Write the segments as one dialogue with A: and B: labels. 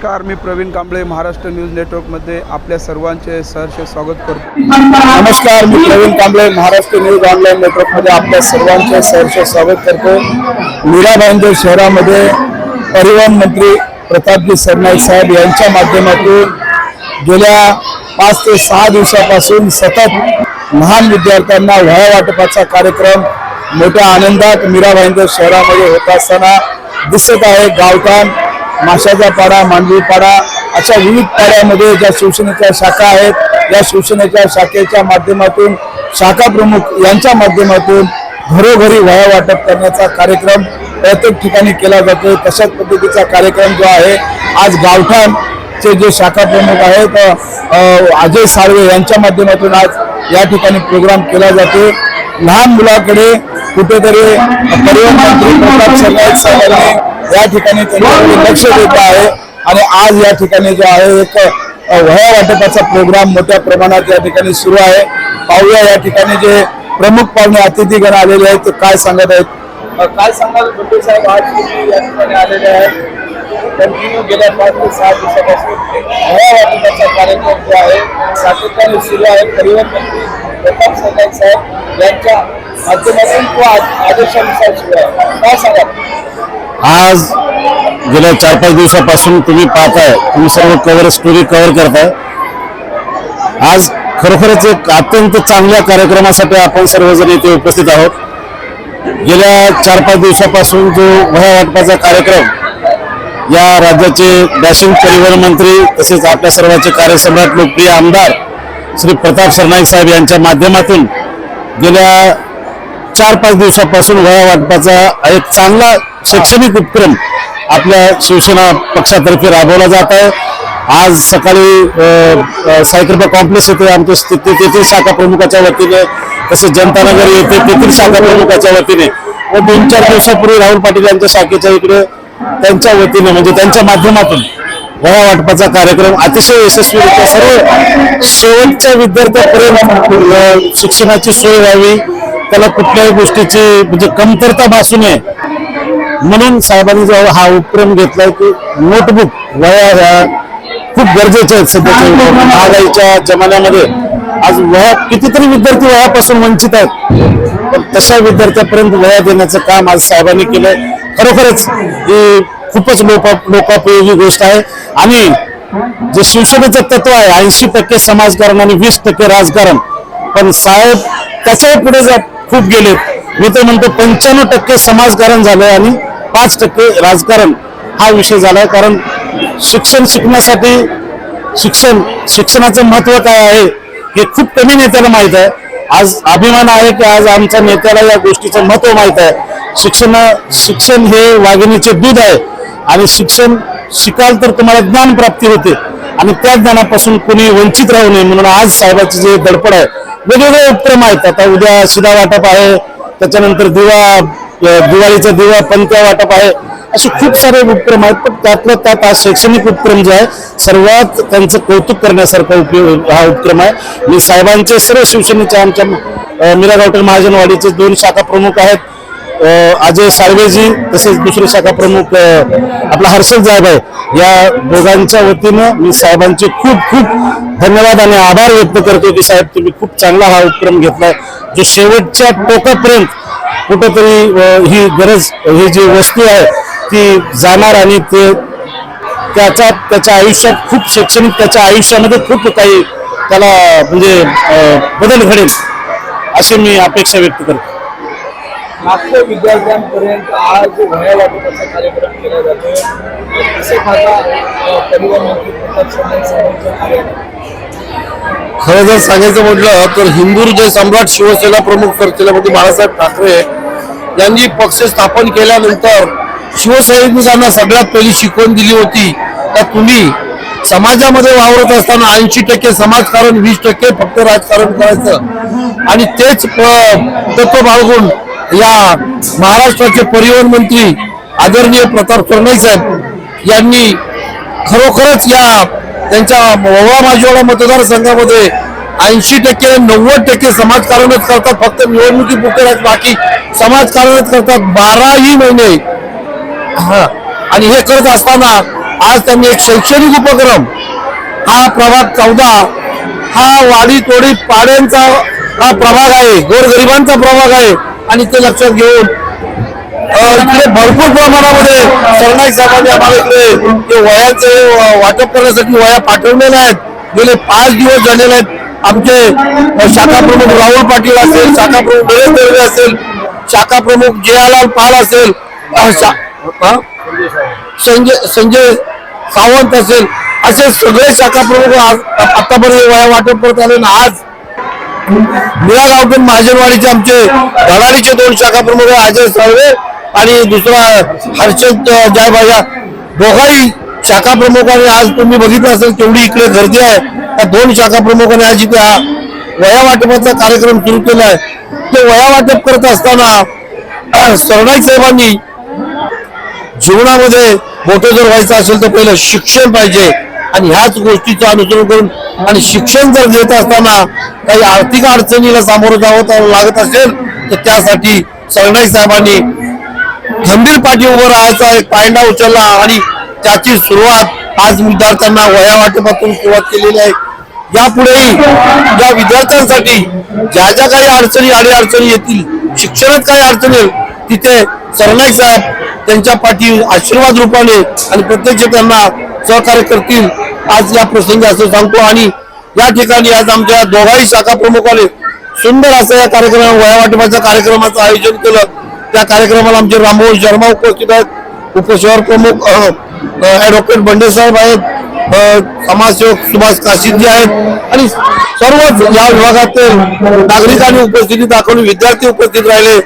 A: नमस्कार मी प्रवीण कांबळे महाराष्ट्र न्यूज नेटवर्कमध्ये आपल्या सर्वांचे सहर्ष स्वागत करतो.
B: नमस्कार मी प्रवीण कांबळे महाराष्ट्र न्यूज ऑनलाईन नेटवर्कमध्ये आपल्या सर्वांचे सहर्ष स्वागत करतो. मीरा भाईंदर शहरामध्ये परिवहन मंत्री प्रतापजी सरनाईक साहेब यांच्या माध्यमातून गेल्या पाच ते सहा दिवसापासून सतत लहान विद्यार्थ्यांना वह्या वाटपाचा कार्यक्रम मोठ्या आनंदात मीरा भाईंदर शहरामध्ये होत असताना दिसत आहे. गावठाण माशाचा पाडा मांडवी पाडा अशा विविध पाड्यामध्ये ज्या शिवसेनेच्या शाखा आहेत या शिवसेनेच्या शाखेच्या माध्यमातून शाखा प्रमुख यांच्या माध्यमातून घरोघरी वया वाटप करण्याचा कार्यक्रम प्रत्येक ठिकाणी केला जातो तशाच पद्धतीचा कार्यक्रम जो आहे आज गावठाणचे जे शाखा प्रमुख आहेत अजय साळवे यांच्या माध्यमातून आज या ठिकाणी प्रोग्राम केला जातो लहान मुलाकडे कुठेतरी परिवहन मंत्री प्रताप सरनाईक साहेबांनी या ठिकाणी त्यांच्याकडे लक्ष देत आहे आणि आज या ठिकाणी जो आहे एक वाटपाचा प्रोग्राम मोठ्या प्रमाणात या ठिकाणी सुरू आहे. पाहूया या ठिकाणी जे प्रमुख पाहुणे अतिथीगण आलेले आहेत ते काय सांगत आहेत? काय सांगाल? बंडू साहेब आज तुम्ही या ठिकाणी आलेले आहेत. कंटिन्यू गेल्या पाच ते सहा दिवसापासून वह्या वाटपाचा कार्यक्रम जो आहे सातत्याने सुरू आहे. परिवहन मंत्री प्रताप सरनाईक साहेब यांच्या माध्यमातून तो आदेशानुसार सुरू आहे. काय सांगाल?
C: आज गेल्या चार पाच दिवसापासून तुम्ही पाहताय तुम्ही सर्व कव्हर स्टोरी कव्हर करताय. आज खरोखरच एक अत्यंत चांगल्या कार्यक्रमासाठी आपण सर्वजण इथे उपस्थित आहोत. गेल्या चार पाच दिवसापासून जो वह्या वाटपाचा कार्यक्रम या राज्याचे डॅशिंग परिवहन मंत्री तसेच आपल्या सर्वांचे कार्यसम्राट लोकप्रिय आमदार श्री प्रताप सरनाईक साहेब यांच्या माध्यमातून गेल्या चार पाच दिवसापासून वह्या वाटपाचा एक चांगला शैक्षणिक उपक्रम आपल्या शिवसेना पक्षातर्फे राबवला जात आहे. आज सकाळी साईकृपा कॉम्प्लेक्स येथे आमचे तेथील शाखा प्रमुखाच्या वतीने तसेच जनतानगर येथे तेथील शाखा प्रमुखाच्या वतीने व दोन चार दिवसापूर्वी राहुल पाटील यांच्या शाखेच्या इकडे त्यांच्या वतीने म्हणजे त्यांच्या माध्यमातून वया वाटपाचा कार्यक्रम अतिशय यशस्वीरित्या सर्व शेवटच्या विद्यार्थ्यापर्यंत शिक्षणाची सोय व्हावी. त्याला कुठल्याही गोष्टीची म्हणजे कमतरता भासू नये. म्हणून साहेबांनी जो हा उपक्रम घेतलाय की नोटबुक वया ह्या खूप गरजेच्या आहेत सध्याच्या. महागाईच्या जमान्यामध्ये. आज वया कितीतरी विद्यार्थी वयापासून वंचित आहेत. पण तशा विद्यार्थ्यापर्यंत वया देण्याचं काम आज साहेबांनी केलंय. खरोखरच ही खूपच लोका लोकापयोगी गोष्ट आहे. आणि जे शिवसेनेचं तत्व आहे ऐंशी टक्के समाजकारण आणि वीस टक्के राजकारण. पण साहेब त्याच्याही पुढे जा खूप गेलेत. मी तर म्हणतो पंच्याण्णव टक्के समाजकारण झालंय आणि पाच टक्के राजकारण हा विषय झालाय कारण शिक्षण शिकण्यासाठी शिक्षण शिक्षणाचं महत्त्व काय आहे हे खूप कमी नेत्याला माहीत आहे. आज अभिमान आहे की आज आमच्या नेत्याला या गोष्टीचं महत्त्व माहीत आहे. शिक्षण शिक्षण हे वाघिणीचे दूध आहे. आणि शिक्षण शिकाल तर तुम्हाला ज्ञान प्राप्ती होते. आणि त्या ज्ञानापासून कोणी वंचित राहू नये म्हणून आज साहेबाचे जे दडपड आहे वेगवेगळे उपक्रम आहेत. आता उद्या शिदा वाटप आहे त्याच्यानंतर दिवा दिवाळीचा दिवा पंत्या वाटप आहे. असे खूप सारे उपक्रम आहेत पण त्यातलं त्यात आज शैक्षणिक उपक्रम जो आहे सर्वात त्यांचं कौतुक करण्यासारखा उपयोग हा उपक्रम आहे. मी साहेबांचे सर्व शिवसेनेचे आमच्या मीरा गावठण महाजनवाडीचे दोन शाखा प्रमुख आहेत. अजय साळवेजी तसेच दुसरे शाखा प्रमुख आपला हर्षद साहेब आहे. या दोघांच्या वतीनं मी साहेबांचे खूप खूप धन्यवाद आणि आभार व्यक्त करतो की साहेब तुम्ही खूप चांगला हा उपक्रम घेतलाय जो शेवटच्या टोकापर्यंत कुठंतरी ही गरज ही जी वस्तू आहे ती जाणार आणि ते त्याच्या त्याच्या आयुष्यात खूप शैक्षणिक त्याच्या आयुष्यामध्ये खूप काही त्याला म्हणजे बदल घडेल अशी मी अपेक्षा व्यक्त करतो.
B: विद्यार्थ्यांपर्यंत आज वाटपाचा कार्यक्रम केला परिवहन मंत्री प्रताप
C: खरं जर सांगायचं म्हटलं तर हिंदुहृदय सम्राट शिवसेना प्रमुख सरचिलपती बाळासाहेब ठाकरे यांनी पक्ष स्थापन केल्यानंतर शिवसैनिकांना सगळ्यात पहिली शिकवण दिली होती. का तुम्ही समाजामध्ये वावरत असताना ऐंशी टक्के समाजकारण वीस टक्के फक्त राजकारण करायचं. आणि तेच तत्व बाळगून या महाराष्ट्राचे परिवहन मंत्री आदरणीय प्रताप सरनाईक साहेब यांनी खरोखरच या त्यांच्या ववा माजिवाडा मतदारसंघामध्ये ऐंशी टक्के नव्वद टक्के समाजकारणच करतात. फक्त निवडणुकी पुढे आहेत बाकी समाजकारणच करतात बाराही महिने. हा. आणि हे करत असताना
D: आज त्यांनी एक शैक्षणिक उपक्रम हा प्रभाग चौदा हा वाडी तोडी पाड्यांचा हा प्रभाग आहे गोरगरिबांचा प्रभाग आहे. आणि ते लक्षात घेऊन इकडे भरपूर प्रमाणामध्ये सरनाईक साहेबांनी आम्हाला इकडे वयाचे वाटप करण्यासाठी वया पाठवलेल्या आहेत. गेले पाच दिवस झालेले आहेत. आमचे शाखा प्रमुख राहुल पाटील असेल शाखा प्रमुख नरेश दर्वे असेल शाखा प्रमुख जयालाल पाल असेल शा- हा? संजय संजय सावंत असेल असे सगळे शाखा प्रमुख आज- आतापर्यंत वया वाटप करत आले ना आज मीरा गावठण महाजनवाडीचे आमचे धडारीचे दोन शाखा प्रमुख अजय सर्वे आणि दुसरा हर्षद जयबाजा दोघाही शाखा प्रमुखांनी आज तुम्ही बघितलं असेल तेवढी इकडे गर्दी आहे त्या दोन शाखा प्रमुखांनी आज त्या वया वाटपाचा कार्यक्रम सुरू केला आहे. ते वया वाटप करत असताना सरणाई सरनाईक साहेबांनी जीवनामध्ये मोठं जर व्हायचं असेल तर पहिलं शिक्षण पाहिजे आणि ह्याच गोष्टीचं अनुसरण करून आणि शिक्षण जर घेत असताना काही आर्थिक अडचणीला सामोरं जावं लागत असेल तर त्यासाठी सरनाईक साहेबांनी खंबीर पाठी उभं राहायचा एक पायंडा उचलला आणि त्याची सुरुवात आज विद्यार्थ्यांना वया वाटपातून सुरुवात केलेली आहे. यापुढेही या विद्यार्थ्यांसाठी ज्या ज्या काही अडचणी आणि अडचणी येतील शिक्षणात काही अडचणी तिथे सरनाईक साहेब त्यांच्या पाठी आशीर्वाद रूपाने आणि प्रत्यक्ष त्यांना सहकार्य करतील. आज या प्रसंगी असं सांगतो. आणि या ठिकाणी आज आमच्या दोघाही शाखा प्रमुखाने सुंदर असं या कार्यक्रम वया वाटपाच्या कार्यक्रमाचं आयोजन केलं. त्या कार्यक्रमाला आमचे रामभाऊ शर्मा उपस्थित आहेत. उपशहर प्रमुख ॲडव्होकेट बंडे साहेब आहेत समाजसेवक सुभाष काशीदजी आहेत आणि सर्वच या विभागातील नागरिकांनी उपस्थिती दाखवली विद्यार्थी उपस्थित राहिले.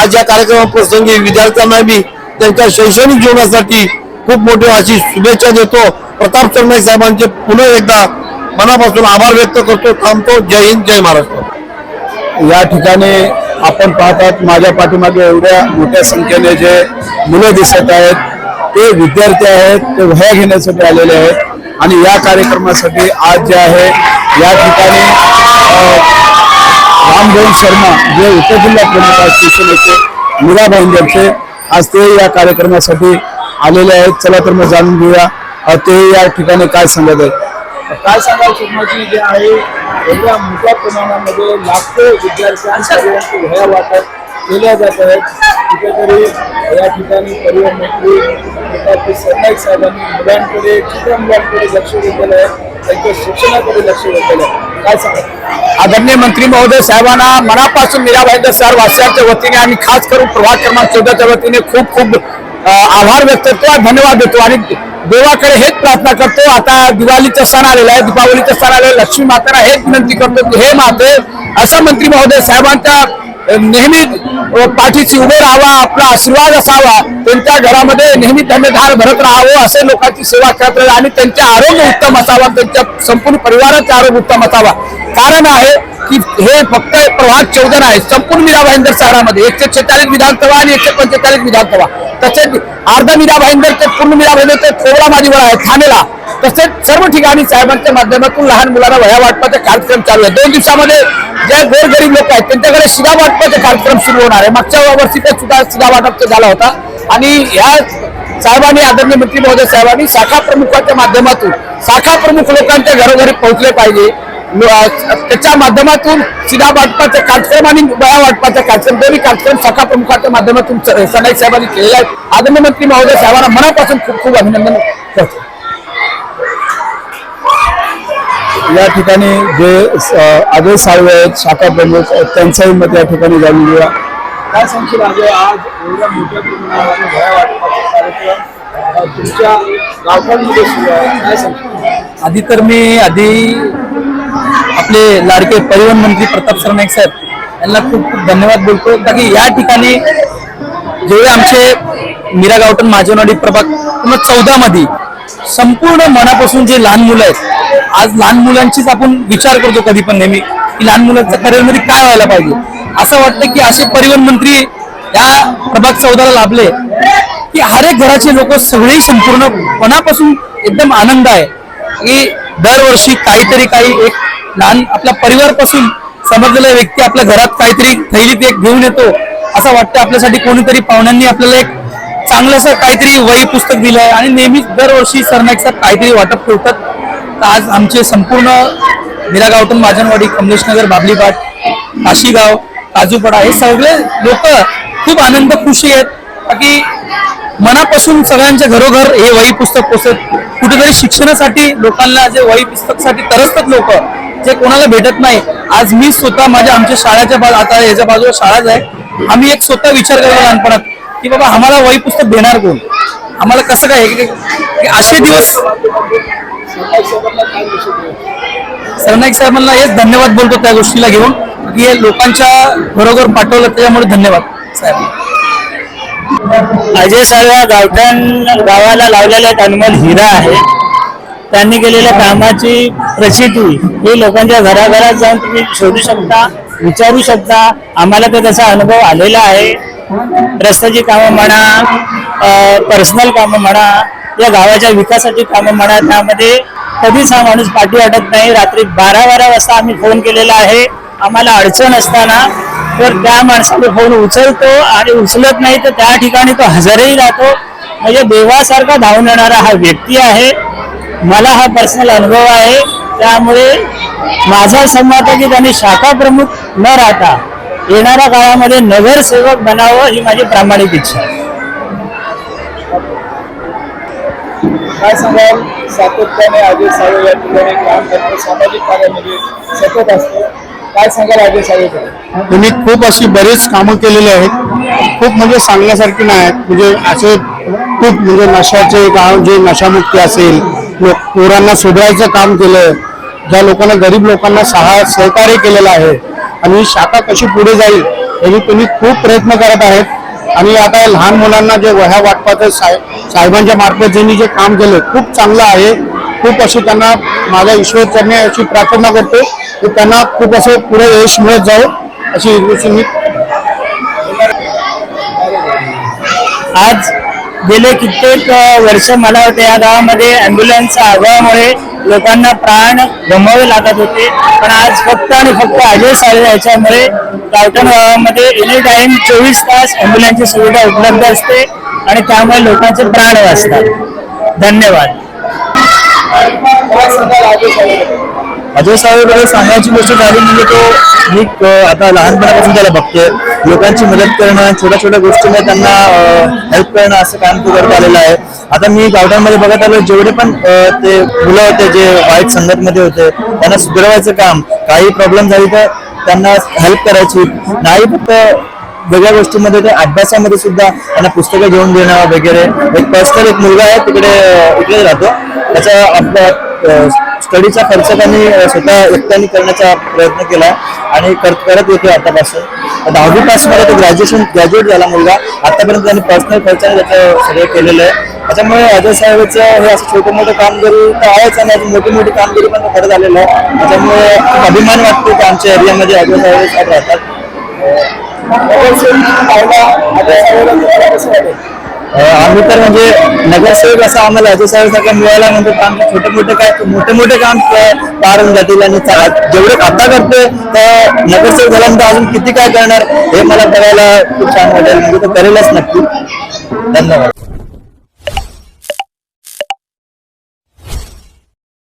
D: आज या कार्यक्रमाप्रसंगी विद्यार्थ्यांना मी त्यांच्या शैक्षणिक जीवनासाठी खूप मोठी अशी शुभेच्छा देतो. प्रताप सरनाईक साहेबांचे पुन्हा एकदा मनापासून आभार व्यक्त करतो. थांबतो. जय हिंद जय महाराष्ट्र.
B: या ठिकाणी आपण पाहतात माझ्या पाठीमागे एवढ्या मोठ्या संख्येने जे मुलं दिसत आहेत ते विद्यार्थी आहेत ते वह्या घेण्यासाठी आलेले आहेत. आणि या कार्यक्रमासाठी आज जे आहे या ठिकाणी अ, रामभाऊ शर्मा जे उपजिल्हा प्रमुख आहेत शिवसेनेचे मीरा भाईंदरचे आज ते या कार्यक्रमासाठी आलेले आहेत. चला तर मग जाणून घेऊया ते या ठिकाणी काय सांगत आहेत. काय सांगाल सुषमाजी जे आहे एवढ्या मोठ्या प्रमाणामध्ये लाखो विद्यार्थ्यांसाठी वह्या वाटत केल्या जात आहेत. कुठेतरी या ठिकाणी परिवहन मंत्री प्रतापजी सरनाईक साहेबांनी मुलांकडे छोट्या मुलांकडे लक्ष वेधलेलं आहे त्यांच्या शिक्षणाकडे लक्ष वेधलेलं आहे काय सांगा
A: आदरणीय मंत्री महोदय साहेबांना मनापासून मीरा सर वासियांच्या वतीने आणि खास करून प्रभाग क्रमांक चौदाच्या वतीने खूप खूप आभार व्यक्त करतो आणि धन्यवाद देतो. आणि देवाकडे हेच प्रार्थना करतो. आता दिवाळीचा सण आलेला आहे. दीपावलीचा सण आलेला आहे. लक्ष्मी माताला हेच विनंती करतो की हे माते असं मंत्री महोदय साहेबांच्या नेहमी अ, पाठीशी उभे राहावा आपला आशीर्वाद असावा त्यांच्या घरामध्ये नेहमी धान्यधार भरत राहावं असे लोकांची सेवा करत राहावी आणि त्यांचे आरोग्य उत्तम असावा त्यांच्या संपूर्ण परिवाराचे आरोग्य उत्तम असावा. कारण आहे की हे फक्त प्रभाग चौदा आहे संपूर्ण मीरा भाईंदर शहरामध्ये एकशे छेचाळीस विधानसभा आणि एकशे पंचेचाळीस विधानसभा. तसेच अर्धा मीरा भाईंदर ते पूर्ण मीरा भाईंदर ते थोडा माझीवर आहे ठाणेला. तसेच सर्व ठिकाणी साहेबांच्या माध्यमातून लहान मुलांना वह्या वाटपाचे कार्यक्रम चालू आहे दोन दिवसामध्ये जे गोरगरीब लोक आहेत त्यांच्याकडे शिधा वाटपाचे कार्यक्रम सुरू होणार आहे. मागच्या वर्षी ते सुद्धा शिधा वाटप झाला होता. आणि ह्या साहेबांनी आदरणीय मंत्री महोदय साहेबांनी शाखा प्रमुखाच्या माध्यमातून शाखा प्रमुख लोकांच्या घरोघरी पोहोचले पाहिजे. त्याच्या माध्यमातून शिधा वाटपाचे कार्यक्रम आणि वया वाटपाचे कार्यक्रम दोन्ही कार्यक्रम शाखा प्रमुखाच्या माध्यमातून स- सनाईक साहेबांनी केलेले आहेत. आदरणीय मंत्री महोदय साहेबांना मनापासून खूप खूप अभिनंदन करतो.
B: या ठिकाणी जे अजय साळवे आहेत शाखा प्रमुख आहेत, त्यांचंही मत या ठिकाणी जाणून घेऊया. काय सांगशील अजय आज एवढ्या मोठ्या प्रमाणावर वह्या वाटपाचा कार्यक्रम अ, तुमच्या गावठाणमध्ये सुरू आहे. काय सांगशील?
E: आधी तर मी आधी आपले लाडके परिवहन मंत्री प्रताप सरनाईक साहेब यांना खूप खूप धन्यवाद बोलतो. की या ठिकाणी जेवढे आमचे मीरा गावटन माझेवाडी प्रभाग पूर्ण चौदा मध्ये संपूर्ण मनापासून जे लहान मुलं आहेत आज लहान मुलांचीच आपण विचार करतो कधी पण नेहमी की लहान मुलांच्या करिअरमध्ये काय व्हायला पाहिजे. असं वाटतं की असे परिवहन मंत्री या प्रभाग चौदाला लाभले की हर एक घराचे लोक सगळे संपूर्ण मनापासून एकदम आनंद आहे. की दरवर्षी काहीतरी काही एक लहान आपल्या परिवारपासून समजलेला व्यक्ती आपल्या घरात काहीतरी थैलीत एक घेऊन येतो असं वाटतं आपल्यासाठी कोणीतरी पाहुण्यांनी आपल्याला एक चांगलंसं काहीतरी वही पुस्तक दिलं आहे आणि नेहमीच दरवर्षी सरनाईक सर काहीतरी वाटप ठेवतात. तर आज आमचे संपूर्ण मिरा गावठण माजनवाडी कमलेशनगर बाबलीबाट काशीगाव काजूपडा हे सगळे लोक खूप आनंद खुशी आहेत. बाकी मनापासून सगळ्यांच्या घरोघर हे वही पुस्तक पोचत कुठेतरी शिक्षणासाठी लोकांना जे वही पुस्तकसाठी तरसतात लोक जे कोणाला भेटत नाही आज मी स्वतः माझ्या आमच्या शाळेच्या आता याच्या बाजूला शाळाच आहे. आम्ही एक स्वतः विचार करतो लहानपणात की बाबा आम्हाला वही पुस्तक देणार कोण? आम्हाला कसं काय असे दिवस सरनाईक साहेबांना हेच धन्यवाद बोलतो त्या गोष्टीला घेऊन की हे लोकांच्या बरोबर पाठवलं त्याच्यामुळे धन्यवाद साहेब.
F: अजय साहेब हा गावठाण गावाला लावलेला एक अनमोल हिरा आहे. त्यांनी केलेल्या कामाची प्रसिद्धी ही लोकांच्या घराघरात जाऊन तुम्ही शोधू शकता विचारू शकता. आम्हाला तर त्याचा अनुभव आलेला आहे. रस्त्याची कामं म्हणा पर्सनल कामं म्हणा या गावाच्या विकासाची कामं म्हणा त्यामध्ये कधीच हा माणूस पाठी वाटत नाही. रात्री बारा बारा वाजता आम्ही फोन केलेला आहे. आम्हाला अडचण असताना तर त्या माणसाने फोन उचलतो आणि उचलत नाही तर त्या ठिकाणी तो हजरही राहतो. म्हणजे देवासारखा धावून येणारा हा व्यक्ती आहे. मला हा पर्सनल अनुभव आहे. त्यामुळे माझा संमत आहे की त्यांनी शाखा प्रमुख न राहता येणाऱ्या काळामध्ये नगरसेवक बनावं ही माझी प्रामाणिक इच्छा आहे.
B: काय सांगाल? सातत्याने अजय सावे या ठिकाणी काम करतो. सामाजिक कार्यामध्ये सतत असतो. काय सांगाल अजय सावेकडे
G: त्यांनी खूप अशी बरेच कामं केलेली आहेत. खूप म्हणजे सांगण्यासारखी नाही आहेत. म्हणजे असे खूप म्हणजे नशाचे काम जे नशामुक्ती असेल पोरांना सुधारायचं काम केलं ज्या लोकांना गरीब लोकांना सहा सहकार्य केलेलं आहे आणि ही शाखा कशी पुढे जाईल याची तुम्ही खूप प्रयत्न करत आहेत. आणि आता लहान मुलांना जे वह्या वाटपाचं साहेब साहेबांच्या मार्फत ज्यांनी जे काम केलं खूप चांगलं आहे. खूप अशी त्यांना माझा ईश्वर करणे अशी प्रार्थना करतो की त्यांना खूप असं पुढे यश मिळत जावं अशी मी
F: आज गेले कित्येक वर्ष मला वाटतं या गावामध्ये अँब्युलन्सच्या अभावामुळे लोकांना प्राण गमवावे लागत होते. पण आज फक्त आणि फक्त अजय साळे याच्यामुळे गावठण गावामध्ये एनी टाईम चोवीस तास अँब्युलन्सची सुविधा उपलब्ध असते आणि त्यामुळे लोकांचे प्राण वाचतात. धन्यवाद.
B: अजय
G: साहेब सांगायची गोष्ट झाली म्हणजे तो मी आता लहानपणापासून त्याला बघतोय. लोकांची मदत करणं छोट्या छोट्या गोष्टींना त्यांना हेल्प करणं असं काम तो करत आलेलं आहे. आता मी गावठाणमध्ये बघत आलो जेवढे पण ते मुलं होते जे वाईट संगतमध्ये होते त्यांना सुधारवायचं काम काही प्रॉब्लेम झाली तर त्यांना हेल्प करायची. नाही फक्त वेगळ्या गोष्टीमध्ये ते अभ्यासामध्ये सुद्धा त्यांना पुस्तकं घेऊन देणं वगैरे. एक पर्सनल एक मुलगा आहे तिकडे इकडे राहतो. त्याचा आपला स्टडीचा खर्च त्यांनी स्वतः एकट्याने करण्याचा प्रयत्न केला आणि करत करत येतो आतापासून. दहावी पासमध्ये तो ग्रॅज्युएशन ग्रॅज्युएट झाला मुलगा. आतापर्यंत त्यांनी पर्सनल खर्चाने त्याचं सगळं केलेलं आहे. त्याच्यामुळे अजय साहेबचं हे असं छोटं मोठं कामगिरी तर आहेच आणि अजून मोठी मोठी कामगिरी पण करत आलेलं आहे. त्याच्यामुळे अभिमान वाटतो की आमच्या एरियामध्ये अजय साहेब साहेब राहतात. आम्ही तर म्हणजे नगरसेवक असं आम्हाला अजय साहेब सारखं मिळायला म्हणजे काम छोटे मोठे काय मोठे मोठे काम पार होऊन जातील आणि जेवढे आता करतोय तर नगरसेवक झाल्यानंतर अजून किती काय करणार हे मला करायला खूप छान वाटेल. म्हणजे तो करेलच नक्की. धन्यवाद.